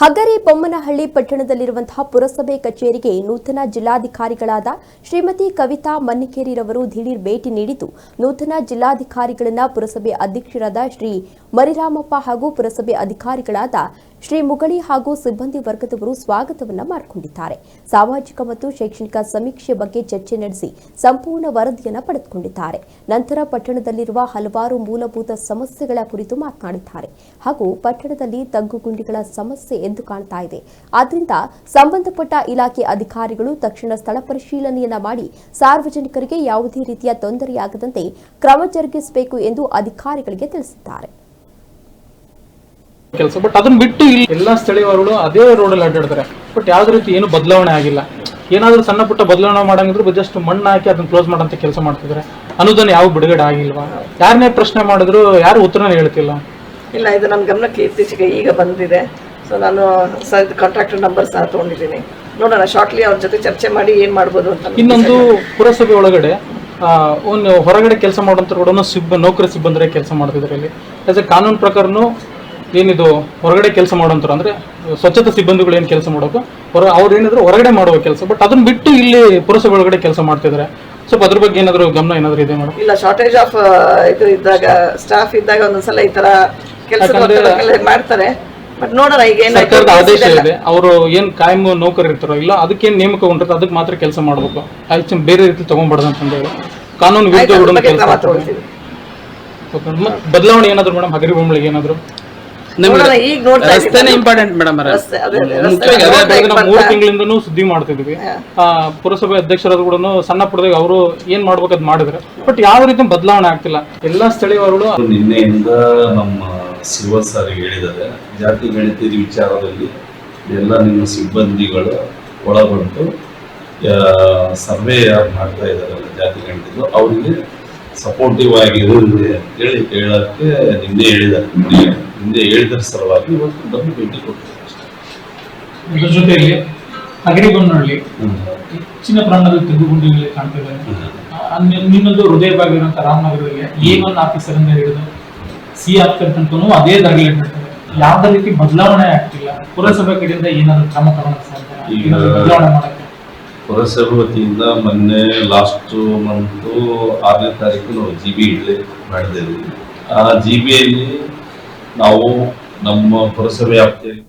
ಹಗರಿ ಬೊಮ್ಮನಹಳ್ಳಿ ಪಟ್ಟಣದಲ್ಲಿರುವಂತಹ ಪುರಸಭೆ ಕಚೇರಿಗೆ ನೂತನ ಜಿಲ್ಲಾಧಿಕಾರಿಗಳಾದ ಶ್ರೀಮತಿ ಕವಿತಾ ಮನ್ನಿಕೇರಿರವರು ದಿಢೀರ್ ಭೇಟಿ ನೀಡಿದ್ದು, ನೂತನ ಜಿಲ್ಲಾಧಿಕಾರಿಗಳನ್ನ ಪುರಸಭೆ ಅಧ್ಯಕ್ಷರಾದ ಶ್ರೀ ಮರಿರಾಮಪ್ಪ ಹಾಗೂ ಪುರಸಭೆ ಅಧಿಕಾರಿಗಳಾದ ಶ್ರೀ ಮುಗಳಿ ಹಾಗೂ ಸಿಬ್ಬಂದಿ ವರ್ಗದವರು ಸ್ವಾಗತವನ್ನ ಮಾಡಿಕೊಂಡಿದ್ದಾರೆ. ಸಾಮಾಜಿಕ ಮತ್ತು ಶೈಕ್ಷಣಿಕ ಸಮೀಕ್ಷೆ ಬಗ್ಗೆ ಚರ್ಚೆ ನಡೆಸಿ ಸಂಪೂರ್ಣ ವರದಿಯನ್ನು ಪಡೆದುಕೊಂಡಿದ್ದಾರೆ. ನಂತರ ಪಟ್ಟಣದಲ್ಲಿರುವ ಹಲವಾರು ಮೂಲಭೂತ ಸಮಸ್ಯೆಗಳ ಕುರಿತು ಮಾತನಾಡಿದ್ದಾರೆ. ಹಾಗೂ ಪಟ್ಟಣದಲ್ಲಿ ತಗ್ಗುಗುಂಡಿಗಳ ಸಮಸ್ಯೆ ಎದ್ದು ಕಾಣ್ತಾ ಇದೆ. ಆದ್ದರಿಂದ ಸಂಬಂಧಪಟ್ಟ ಇಲಾಖೆ ಅಧಿಕಾರಿಗಳು ತಕ್ಷಣ ಸ್ಥಳ ಪರಿಶೀಲನೆಯನ್ನ ಮಾಡಿ ಸಾರ್ವಜನಿಕರಿಗೆ ಯಾವುದೇ ರೀತಿಯ ತೊಂದರೆಯಾಗದಂತೆ ಕ್ರಮ ಜರುಗಿಸಬೇಕು ಎಂದು ಅಧಿಕಾರಿಗಳಿಗೆ ತಿಳಿಸಿದ್ದಾರೆ. ಕೆಲಸ ಬಟ್ ಅದನ್ನ ಬಿಟ್ಟು ಇಲ್ಲಿ ಎಲ್ಲಾ ಸ್ಥಳೀಯವರು ಅದೇ ರೋಡಲ್ಲಿ ಅಡ್ಡಾಡ್ತಾರೆ. ಬಟ್ ಯಾವ್ದೇ ರೀತಿ ಏನು ಬದಲಾವಣೆ ಆಗಿಲ್ಲ. ಏನಾದ್ರೂ ಸಣ್ಣ ಪುಟ್ಟ ಬದಲಾವಣೆ ಮಾಡಂಗಿದ್ರು ಜಸ್ಟ್ ಮಣ್ಣು ಹಾಕಿ ಅದನ್ನ ಕ್ಲೋಸ್ ಮಾಡಂತ ಕೆಲಸ ಮಾಡ್ತಿದ್ದಾರೆ ಅನುದಾನ ಯಾವ ಬಿಡುಗಡೆ ಆಗಿಲ್ವಾ? ಯಾರನ್ನೇ ಪ್ರಶ್ನೆ ಮಾಡಿದ್ರು ಯಾರು ಉತ್ತರನೇ ಹೇಳ್ತಿಲ್ಲ. ಇಲ್ಲ ಇದು ನನ್ನ ಗಮನಕ್ಕೆ ಇತ್ತೀಚೆಗೆ ಈಗ ಬಂದಿದೆ. ಸೊ ನಾನು ಕಾಂಟ್ರಾಕ್ಟರ್ ನಂಬರ್ ಸಹ ತೊಗೊಂಡಿದ್ದೀನಿ. ನೋಡೋಣ ಶಾರ್ಟ್ಲಿ ಅವ್ರ ಜೊತೆ ಚರ್ಚೆ ಮಾಡಿ ಏನು ಮಾಡ್ಬೋದು ಅಂತ ಇನ್ನೊಂದು ಪುರಸಭೆ ಒಳಗಡೆ ಒಂದು ಹೊರಗಡೆ ಕೆಲಸ ಮಾಡುವಂತ ಕೂಡ ಸಿಬ್ಬ ನೌಕರ ಸಿಬ್ಬಂದರೆ ಕೆಲಸ ಮಾಡ್ತಿದ್ದಾರೆ ಇಲ್ಲಿ. ಆಸ್ ಎ ಕಾನೂನು ಪ್ರಕಾರನು ಏನಿದು ಹೊರಗಡೆ ಕೆಲಸ ಮಾಡುವಂಥವ್ರು ಅಂದ್ರೆ ಸ್ವಚ್ಛತಾ ಸಿಬ್ಬಂದಿಗಳು ಏನು ಕೆಲಸ ಮಾಡೋಕು ಹೊರ ಅವ್ರು ಏನಿದ್ರು ಹೊರಗಡೆ ಮಾಡುವ ಕೆಲಸ. ಬಟ್ ಅದನ್ನ ಬಿಟ್ಟು ಇಲ್ಲಿ ಪುರಸಭೆ ಒಳಗಡೆ ಕೆಲಸ ಮಾಡ್ತಿದ್ದಾರೆ ಸ್ವಲ್ಪ ಅದ್ರ ಬಗ್ಗೆ ಏನಾದರೂ ಗಮನ ಏನಾದರೂ ಇದೆ ಮೇಡಮ್? ಇಲ್ಲ ಶಾರ್ಟೇಜ್ ಆಫ್ ಇದು ಇದ್ದಾಗ ಸ್ಟಾಫ್ ಇದ್ದಾಗ ಒಂದೊಂದ್ಸಲ ಈ ತರ ಕೆಲಸ ಮಾಡ್ತಾರೆ. ಬಟ್ ನೋಡೋಣ ಈಗ ಸರ್ಕಾರದ ಆದೇಶ ಇದೆ. ಅವರು ಏನ್ ಕಾಯಂ ನೌಕರರು ಇರ್ತಾರೋ ಇಲ್ಲ ಅದಕ್ಕೆ ಏನ್ ನೇಮಕ ಹೊಂಟಿರ್ತಾರೆ ಅದಕ್ಕೆ ಮಾತ್ರ ಕೆಲಸ ಮಾಡ್ಬೇಕು. ಆಯ್ತು ಬೇರೆ ರೀತಿ ತಗೊಂಡ್ಬಾರ್ದು ಅಂತ ಹೇಳಿ ಕಾನೂನು ವಿರುದ್ಧ ಬದಲಾವಣೆ ಏನಾದ್ರು ಮೇಡಮ್? ಹಗರಿ ಬೊಮ್ಮಳಿಗೆ ಏನಾದ್ರು? ರಸ್ತೆನೇ. ಇಂಪಾರ್ಟೆಂಟ್ ಮೇಡಮ್ ಮುಖ್ಯವಾಗಿ ನಾವು ಮೂರು ತಿಂಗಳಿಂದ ತಿಂಗಳಿಂದನೂ ಸುದ್ದಿ ಮಾಡ್ತಿದ್ವಿ ಆ, ಪುರಸಭೆ ಅಧ್ಯಕ್ಷರಾದ್ರು ಕೂಡ ಸಣ್ಣ ಪುಟ್ಟದಾಗ ಅವರು ಏನ್ ಮಾಡ್ಬೇಕಾದ್ ಮಾಡಿದ್ರೆ. ಬಟ್ ಯಾವ ರೀತಿ ಬದಲಾವಣೆ ಆಗ್ತಿಲ್ಲ. ಎಲ್ಲಾ ಸ್ಥಳೀಯರು ನಿನ್ನೆಯಿಂದ ನಮ್ಮ ಶಿವ ಸರ್ ಹೇಳಿದ್ದಾರೆ. ಜಾತಿ ಗಣಿತದ ವಿಚಾರದಲ್ಲಿ ಎಲ್ಲ ನಿಮ್ಮ ಸಿಬ್ಬಂದಿಗಳು ಒಳಗೊಂಡು ಸರ್ವೆ ಯಾರು ಮಾಡ್ತಾ ಇದಾರಲ್ಲ ಜಾತಿ ಗಣಿತದ್ದು ಅವರಿಗೆ ಸಪೋರ್ಟಿವ್ ಆಗಿರುತ್ತೆ ಅಂತೇಳಿ ಹೇಳಕ್ಕೆ ನಿನ್ನೆ ಹೇಳಿದ್ದಾರೆ. ನಿನ್ನೆ ಹೇಳಿದ್ರ ಸಲುವಾಗಿ ಇವತ್ತು ಬಂದು ಭೇಟಿ ಕೊಡ್ತಾರೆ ಇದರ ಜೊತೆಯಲ್ಲಿ ಚಿನ್ನ ಹ್ಮ್. ಹೆಚ್ಚಿನ ಪ್ರಮಾಣದ ತೆಗೆದುಕೊಂಡಿರಲಿ ಕಾಣ್ತಿದ್ದಾರೆ ನಿಮ್ಮದು ನಿನ್ನದು ಹೃದಯ ಭಾಗ ಇರುವಂತ ರಾಮನಗರದಲ್ಲಿ ಎ ಒನ್ ಆಫೀಸರ್ ಇಂದ ಹಿಡಿದು ಸಿ ಆಫೀಸರ್ ತನಕನೂ ಅದೇ ಇಟ್ಟಿರ್ತಾರೆ ಯಾವ್ದೇ ರೀತಿ ಬದಲಾವಣೆ ಆಗ್ತಿಲ್ಲ. ಪುರಸಭೆ ಕಡೆಯಿಂದ ಏನಾದ್ರು ಕ್ರಮ ಬದಲಾವಣೆ ಮಾಡಕ್ಕೆ? ಪುರಸಭೆ ವತಿಯಿಂದ ಮೊನ್ನೆ ಲಾಸ್ಟ್ ಮಂತ್ ಆರನೇ ತಾರೀಕು ನಾವು ಜಿ ಬಿ ಇಡ್ಲಿ ಮಾಡಿದ್ದೇವೆ. ಆ ಜಿ ಬಿಯಲ್ಲಿ ನಾವು ನಮ್ಮ ಪುರಸಭೆ ವ್ಯಾಪ್ತಿಯಲ್ಲಿ